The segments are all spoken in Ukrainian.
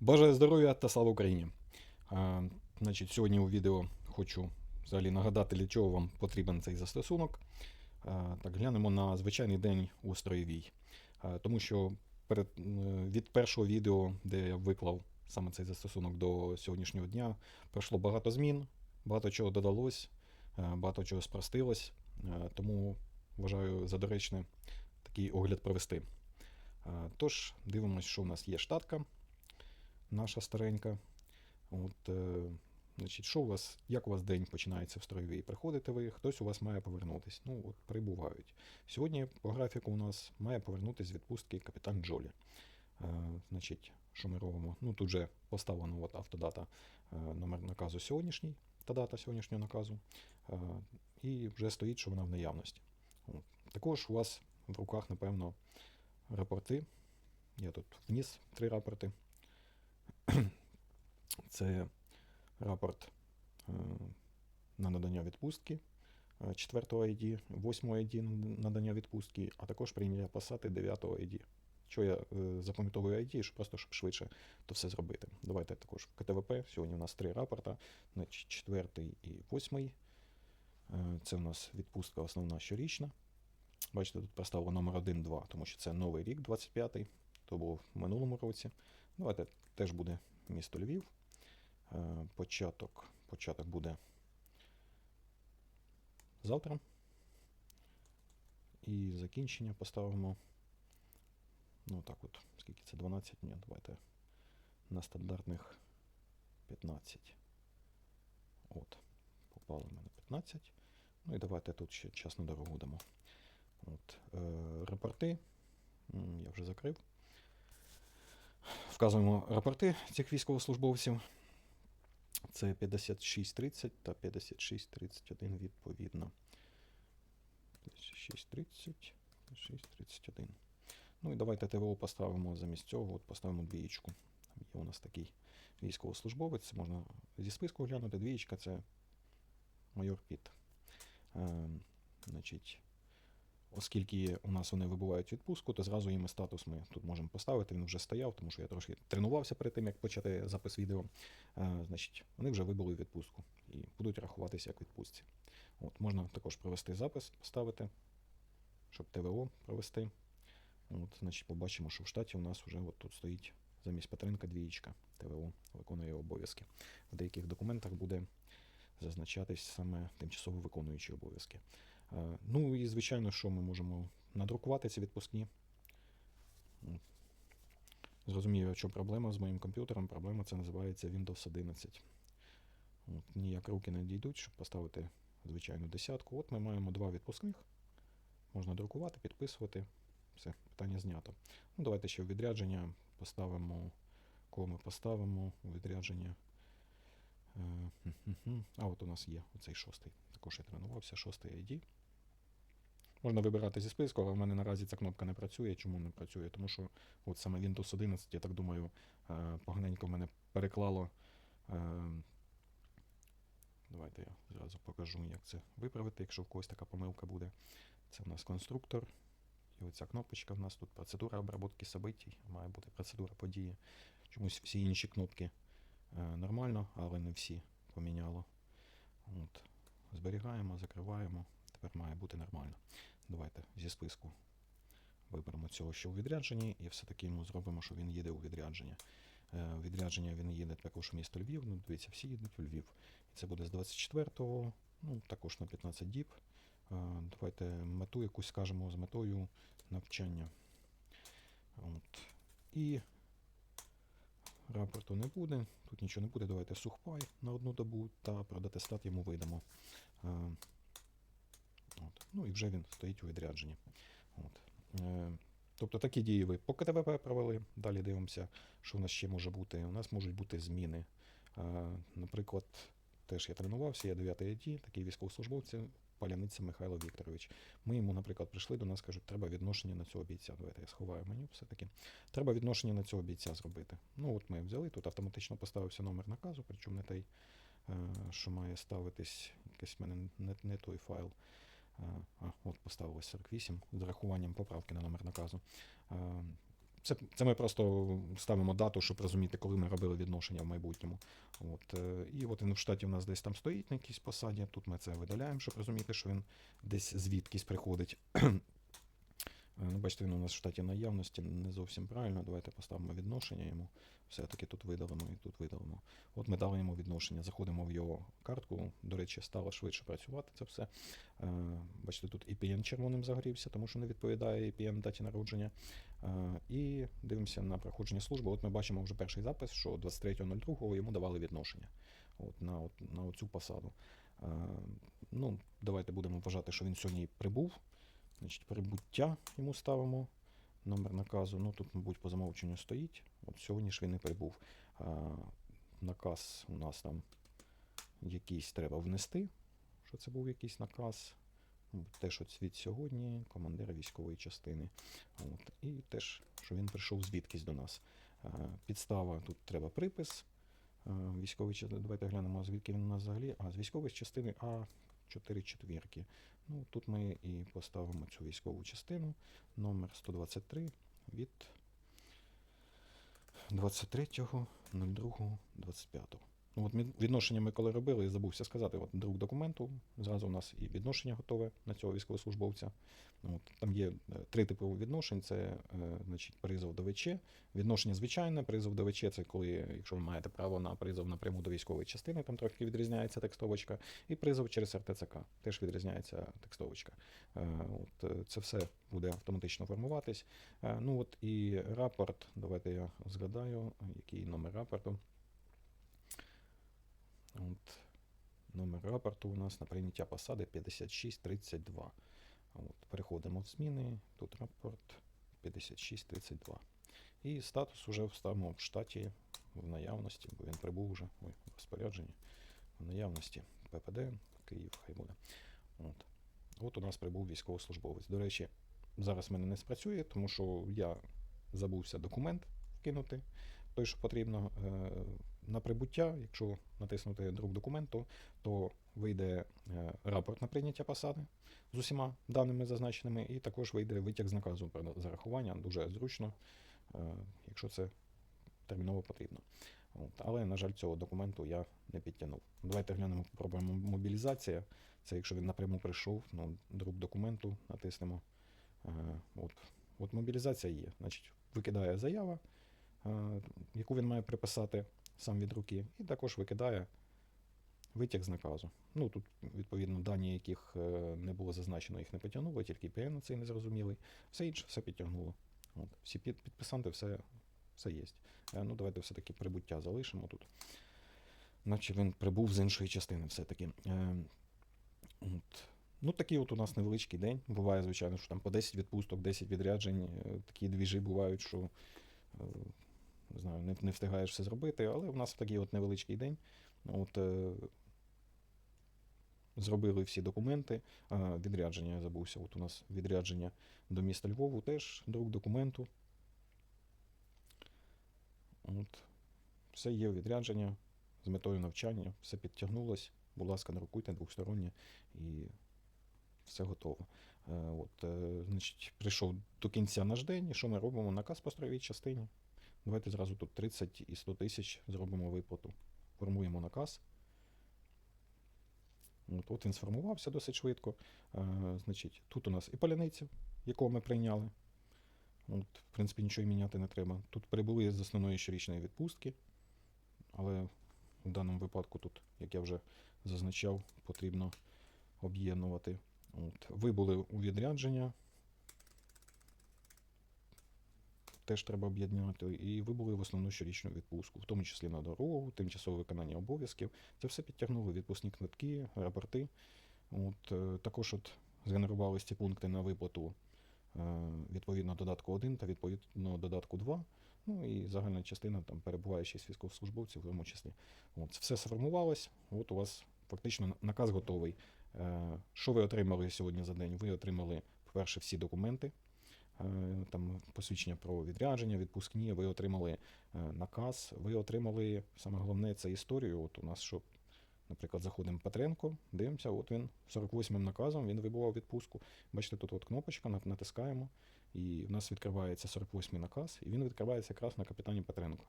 Бажаю здоров'я та слава Україні! А, значить, сьогодні у відео хочу взагалі нагадати, для чого вам потрібен цей застосунок. А, так, глянемо на звичайний день у строєвій. А, тому що перед, від першого відео, де я виклав саме цей застосунок до сьогоднішнього дня, пройшло багато змін, багато чого додалось, багато чого спростилось. Е, Тому вважаю за доречне такий огляд провести. Е, Тож, дивимось, що у нас є штатка наша старенька. От, е, значить, що у вас, як у вас день починається в строєвій? Приходите ви, хтось у вас має повернутись. Ну, от прибувають. Сьогодні по графіку у нас має повернутись з відпустки капітан Джолі. Е, значить, що ми робимо? Ну, тут вже поставлено от автодата е, номер наказу сьогоднішній, та дата сьогоднішнього наказу. Е, і вже стоїть, що вона в наявності. От. Також у вас в руках, напевно, рапорти. Я тут вніс три рапорти. Це рапорт е, на надання відпустки 4-го ID, 8-го ID надання відпустки, а також прийняття посади 9-го ID. Що я е, запам'ятовую ID, щоб просто щоб швидше то все зробити. Давайте також в КТВП. Сьогодні у нас три рапорта, значить 4 і 8. Е, Це у нас відпустка основна щорічна. Бачите, тут поставило номер 1, 2, тому що це новий рік, 25-й, то був в минулому році. Давайте теж буде місто Львів. Е, Початок, початок буде завтра. І закінчення поставимо. Ну так от, скільки це 12? Ні, давайте на стандартних 15. От, попало в мене 15. Ну і давайте тут ще час на дорогу дамо. От, е, рапорти. М, Я вже закрив. Вказуємо рапорти цих військовослужбовців. Це 5630 та 5631 відповідно. 5630, 5631. Ну і давайте ТВО поставимо замість цього, от поставимо двієчку. Там є у нас такий військовослужбовець, можна зі списку глянути. Двієчка це майор Піт. Е, значить, Оскільки у нас вони вибувають відпустку, то зразу їм статус ми тут можемо поставити. Він вже стояв, тому що я трошки тренувався перед тим, як почати запис відео. Е, значить, вони вже вибули відпустку і будуть рахуватися як відпустці. От, можна також провести запис, поставити, щоб ТВО провести. От, значить, побачимо, що в штаті у нас вже от тут стоїть замість Петренка двієчка. ТВО виконує обов'язки. В деяких документах буде зазначатись саме тимчасово виконуючі обов'язки. Е, Ну і звичайно, що ми можемо надрукувати ці відпускні. Зрозумію, що проблема з моїм комп'ютером. Проблема це називається Windows 11. От, ніяк руки не дійдуть, щоб поставити звичайну десятку. От ми маємо два відпускних. Можна друкувати, підписувати. Все, питання знято. Ну, давайте ще в відрядження поставимо. Кого ми поставимо у відрядження. А от у нас є оцей шостий. Також я тренувався, шостий ID. Можна вибирати зі списку, але в мене наразі ця кнопка не працює. Чому не працює? Тому що от саме Windows 11, я так думаю, е, поганенько мене переклало. е, Давайте я зразу покажу, як це виправити, якщо в когось така помилка буде. Це в нас конструктор. І оця кнопочка в нас тут процедура обробки событий, має бути процедура події. Чомусь всі інші кнопки нормально, але не всі поміняло. От. Зберігаємо, закриваємо. Тепер має бути нормально. Давайте зі списку виберемо цього, що у відрядженні, і все-таки йому зробимо, що він їде у відрядження. Е, у відрядження він їде також у місто Львів. Ну, дивіться, всі їдуть у Львів. І це буде з 24-го, ну, також на 15 діб. Е, Давайте мету якусь скажемо з метою навчання. От. І рапорту не буде. Тут нічого не буде. Давайте сухпай на одну добу та продати стат йому видамо. Е, От. Ну і вже він стоїть у відрядженні. От. Е, Тобто такі дії ви по КТВП провели. Далі дивимося, що в нас ще може бути. У нас можуть бути зміни. Е, Наприклад, теж я тренувався, я 9 ID, такий військовослужбовець, Паляниця Михайло Вікторович. Ми йому, наприклад, прийшли до нас, кажуть, треба відношення на цього бійця. Давайте я сховаю меню все-таки. Треба відношення на цього бійця зробити. Ну, от ми взяли, тут автоматично поставився номер наказу, причому не той, е, що має ставитись, якийсь в мене не, не той файл. Е, А, от поставилось 48 з рахуванням поправки на номер наказу. Це, це ми просто ставимо дату, щоб розуміти, коли ми робили відношення в майбутньому. От, е, і от він в штаті у нас десь там стоїть на якійсь посаді. Тут ми це видаляємо, щоб розуміти, що він десь звідкись приходить. Е, Ну, бачите, він у нас в штаті наявності не зовсім правильно. Давайте поставимо відношення йому. Все-таки тут видалимо і тут видалимо. От ми дали йому відношення. Заходимо в його картку. До речі, стало швидше працювати це все. Е, Бачите, тут EPN червоним загорівся, тому що не відповідає EPN даті народження. Е, І дивимося на проходження служби. От ми бачимо вже перший запис, що 23.02 йому давали відношення от, на, от, на оцю посаду. Ну, давайте будемо вважати, що він сьогодні прибув. Значить, прибуття йому ставимо. Номер наказу. Ну тут, мабуть, по замовченню стоїть. От сьогодні ж він не прибув. А, наказ у нас там якийсь треба внести. Що це був якийсь наказ. Теж от від сьогодні, командира військової частини. От. І теж, що він прийшов звідкись до нас. А, підстава, тут треба припис. А, військовий давайте глянемо, звідки він у нас взагалі. А, з військової частини А4 четвірки. Ну, тут ми і поставимо цю військову частину номер 123 від 23.02.25. Ну, от відношення ми коли робили, я забувся сказати, от друк документу, зразу у нас і відношення готове на цього військовослужбовця. Ну, От, там є е, три типи відношень: це е, значить, призов до ВЧ, відношення звичайне, призов до ВЧ це коли, якщо ви маєте право на призов напряму до військової частини, там трохи відрізняється текстовочка, і призов через РТЦК, теж відрізняється текстовочка. Е, От, е, це все буде автоматично формуватись. Е, Ну от і рапорт, давайте я згадаю, який номер рапорту. От, номер рапорту у нас на прийняття посади 5632. От, переходимо в зміни, тут рапорт 5632. І статус уже вставимо в штаті в наявності, бо він прибув вже ой, в розпорядженні. В наявності ППД, Київ, хай буде. От. От у нас прибув військовослужбовець. До речі, зараз в мене не спрацює, тому що я забувся документ вкинути, той, що потрібно. На прибуття, якщо натиснути друк документу, то вийде е, рапорт на прийняття посади з усіма даними зазначеними, і також вийде витяг з наказу про зарахування. Дуже зручно, е, якщо це терміново потрібно. От. Але, на жаль, цього документу я не підтягнув. Давайте глянемо попробуємо мобілізація. Це якщо він напряму прийшов, ну, друк документу натиснемо. Е, От, от мобілізація є. Значить, викидає заява, яку він має приписати сам від руки, і також викидає витяг з наказу. Ну, тут, відповідно, дані, яких е, не було зазначено, їх не потягнуло, тільки ПН цей незрозумілий. Все інше все підтягнуло. От, всі під, підписанти, все, все є. Е, Ну, давайте все-таки прибуття залишимо тут. Наче він прибув з іншої частини все-таки. Е, От. Ну, такий от у нас невеличкий день. Буває, звичайно, що там по 10 відпусток, 10 відряджень. Такі двіжі бувають, що не знаю, не, не встигаєш все зробити, але у нас такий от невеличкий день. От, е, зробили всі документи. Відрядження я забувся. От у нас відрядження до міста Львову теж друк документу. От. Все є відрядження з метою навчання, все підтягнулось. Будь ласка, нарукуйте двостороннє і все готово. Е, От, е, значить, прийшов до кінця наш день, і що ми робимо? Наказ по строєвій частині. Давайте зразу тут 30 і 100 тисяч зробимо виплату. Формуємо наказ. От, от він сформувався досить швидко. Е, значить, тут у нас і паляниця, якого ми прийняли. От, в принципі, нічого міняти не треба. Тут прибули з основної щорічної відпустки, але в даному випадку тут, як я вже зазначав, потрібно об'єднувати. От. Ви у відрядження. Теж треба об'єднати. І ви були в основну щорічну відпустку, в тому числі на дорогу, тимчасове виконання обов'язків. Це все підтягнули відпускні книжки, рапорти. От, е, також от згенерувалися ці пункти на виплату е, відповідно додатку 1 та відповідно додатку 2. Ну і загальна частина там перебуває військовослужбовців, в тому числі. От, все сформувалось. От у вас фактично наказ готовий. Е, Що ви отримали сьогодні за день? Ви отримали, по-перше, всі документи. Е, Там посвідчення про відрядження, відпускні, ви отримали е, наказ, ви отримали саме головне це історію. От у нас що, наприклад, заходимо Петренко, дивимося, от він 48-м наказом він вибував відпустку. Бачите, тут от кнопочка, натискаємо, І в нас відкривається 48-й наказ, і він відкривається якраз на капітані Петренко.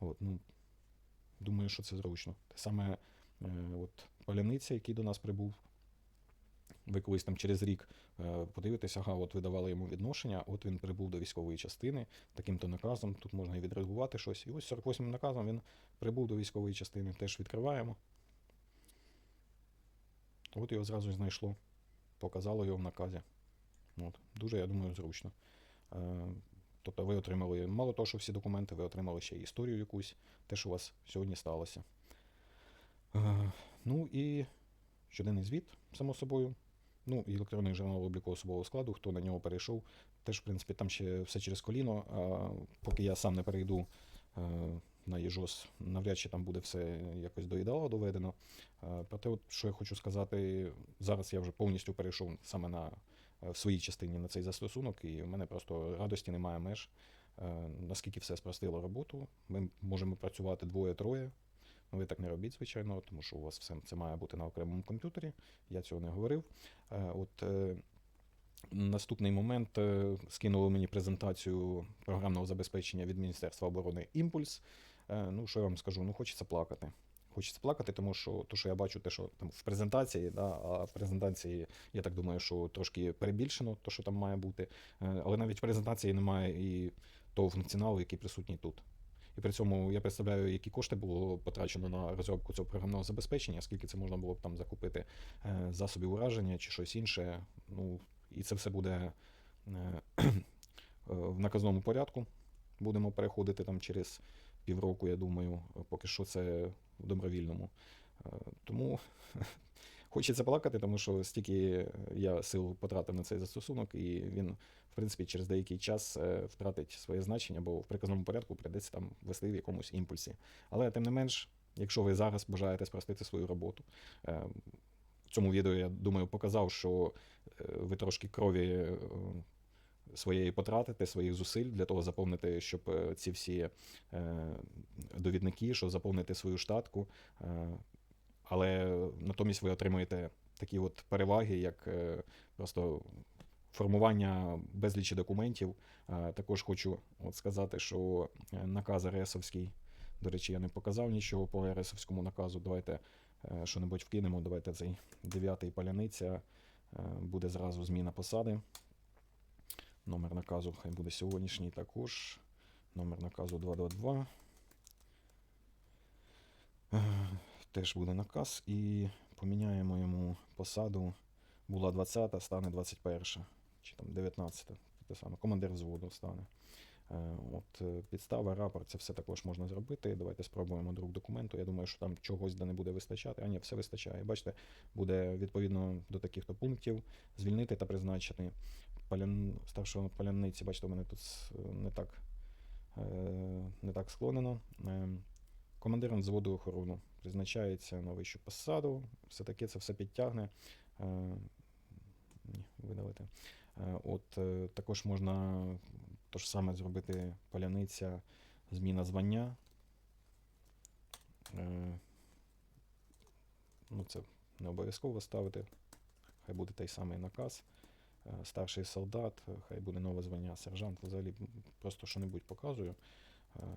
От, ну, думаю, що це зручно. Те саме е, от, Паляниця, який до нас прибув, ви колись там через рік е, подивитеся, ага, от ви давали йому відношення, от він прибув до військової частини, таким-то наказом, тут можна і відреагувати щось. І ось 48-м наказом він прибув до військової частини, теж відкриваємо. От його зразу знайшло, показало його в наказі. От. Дуже, я думаю, зручно. Е, Тобто ви отримали, мало того, що всі документи, ви отримали ще історію якусь, те, що у вас сьогодні сталося. Е, Ну і щоденний звіт, само собою. Ну, електронний журнал обліку особового складу, хто на нього перейшов, теж, в принципі, там ще все через коліно. А поки я сам не перейду е, на ЄЖОС, навряд чи там буде все якось до ідеалу доведено. Е, Проте, от, що я хочу сказати, зараз я вже повністю перейшов саме на е, в своїй частині на цей застосунок, і в мене просто радості немає меж. Наскільки все спростило роботу, ми можемо працювати двоє-троє. Ви так не робіть, звичайно, тому що у вас все це має бути на окремому комп'ютері. Я цього не говорив. Е, От е, наступний момент е, скинули мені презентацію програмного забезпечення від Міністерства оборони Імпульс. Ну, що я вам скажу? Ну, хочеться плакати. Хочеться плакати, тому що то, що я бачу, те, що там в презентації, да, а в презентації, я так думаю, що трошки перебільшено, то, що там має бути. Але навіть в презентації немає і того функціоналу, який присутній тут. І при цьому я представляю, які кошти було потрачено на розробку цього програмного забезпечення, скільки це можна було б там закупити е, засобів ураження чи щось інше. Ну, і це все буде е, в наказному порядку. Будемо переходити там через півроку, я думаю, поки що це в добровільному. Е, Тому хочеться плакати, тому що стільки я сил потратив на цей застосунок, і він, в принципі, через деякий час е, втратить своє значення, бо в приказному порядку прийдеться там вести в якомусь імпульсі. Але тим не менш, якщо ви зараз бажаєте спростити свою роботу, е, в цьому відео я думаю показав, що е, ви трошки крові е, своєї потратите, своїх зусиль для того заповнити, щоб е, ці всі е, довідники, щоб заповнити свою штатку. Але натомість ви отримуєте такі от переваги, як е, просто формування безлічі документів. Також хочу от сказати, що е, наказ РСовський, до речі, я не показав нічого по РСовському наказу. Давайте е, що-небудь вкинемо. Давайте цей дев'ятий паляниця. Буде зразу зміна посади. Номер наказу хай буде сьогоднішній також. Номер наказу 222. Е, Теж буде наказ. І поміняємо йому посаду. Була 20-та, стане 21. Чи там 19. Те саме. Командир взводу стане. Е, От е, підстава, рапорт, це все також можна зробити. Давайте спробуємо друк документу. Я думаю, що там чогось де не буде вистачати. А ні, все вистачає. Бачите, буде відповідно до таких-то пунктів звільнити та призначити палян... старшого паляниці. Бачите, у мене тут не так, е, не так склонено. Командиром взводу охорону призначається на вищу посаду. Все таки це все підтягне. Е, Ні, видалити. Е, От е, також можна то ж саме зробити паляниця, зміна звання. Ну, це не обов'язково ставити. Хай буде той самий наказ. Старший солдат, хай буде нове звання сержант. Взагалі просто що-небудь показую.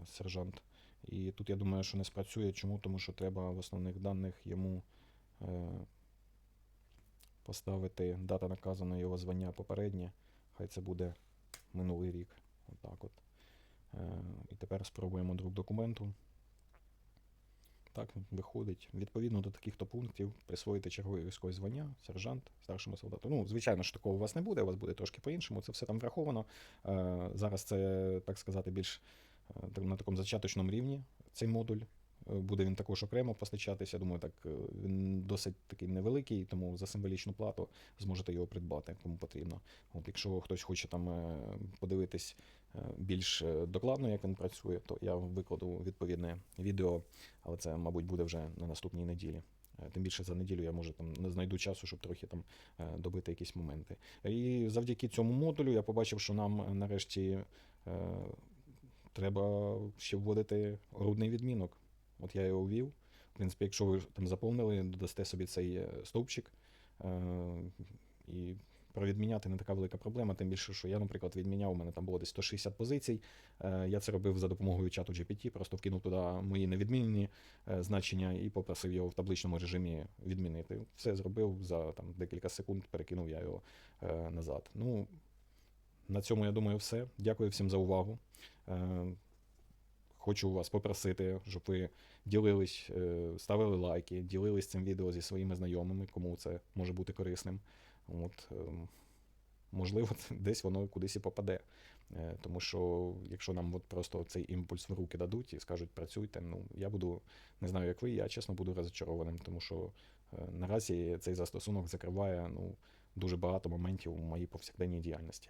Сержант. І тут я думаю, що не спрацює. Чому? Тому що треба в основних даних йому е, поставити дата наказу на його звання попереднє. Хай це буде минулий рік. Отак от. Е, і тепер спробуємо друк документу. Так, виходить. Відповідно до таких то пунктів присвоїти чергове військове звання, сержант, старшому солдату. Ну, звичайно ж, такого у вас не буде, у вас буде трошки по-іншому. Це все там враховано. Е, зараз це, так сказати, більш на такому зачаточному рівні цей модуль. Е, Буде він також окремо постачатися. Думаю, так е, він досить такий невеликий, тому за символічну плату зможете його придбати, кому потрібно. От, якщо хтось хоче там е, подивитись більш докладно, як він працює, то я викладу відповідне відео, але це, мабуть, буде вже на наступній неділі. Тим більше за неділю я може там не знайду часу, щоб трохи там добити якісь моменти. І завдяки цьому модулю я побачив, що нам нарешті треба ще вводити грудний відмінок. От я його ввів. В принципі, якщо ви там заповнили, додасте собі цей е, стовпчик, е, і провідміняти не така велика проблема, тим більше, що я, наприклад, відміняв, у мене там було десь 160 позицій. Е, Я це робив за допомогою чату GPT, просто вкинув туди мої невідмінні е, значення і попросив його в табличному режимі відмінити. Все зробив за там, декілька секунд, перекинув я його назад. Ну, на цьому, я думаю, все. Дякую всім за увагу. Е, Хочу вас попросити, щоб ви ділились, е, ставили лайки, ділились цим відео зі своїми знайомими, кому це може бути корисним. От, ем, можливо, десь воно кудись і попаде. Е, Тому що якщо нам от просто цей імпульс в руки дадуть і скажуть працюйте, ну я буду, не знаю, як ви, я чесно буду розочарованим, тому що е, наразі цей застосунок закриває ну, дуже багато моментів у моїй повсякденній діяльності.